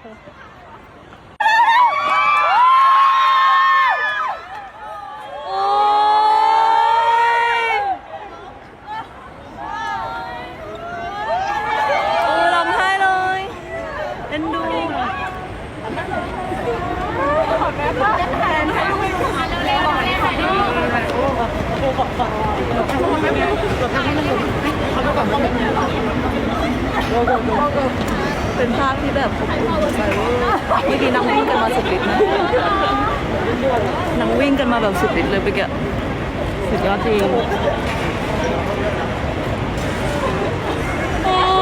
โอ้ยโอ้ยร้องไห้เลยเอ็นดู เป็นภาพที่แบบอบอุ่นใจเวอร์เมื่อกี้นางวิ่งกันมาสุดฤทธิ์นะนางวิ่งกันมาแบบสุดฤทธิ์เลยเมื่อกี้สุดยอดจริง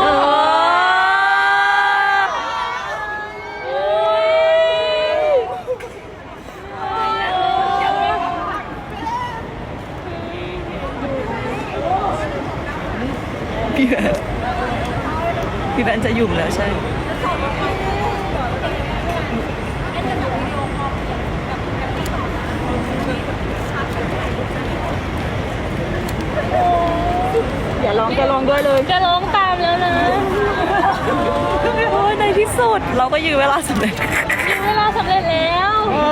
เออพี่ พี่แบนจะหยุ่มแล้วใช่อย่าร้องจะร้องด้วยเลยจะร้องตามแล้วนะโอ้ยในที่สุดเราก็ยื้อเวลาสำเร็จถึงเวลาสำเร็จแล้วโอ้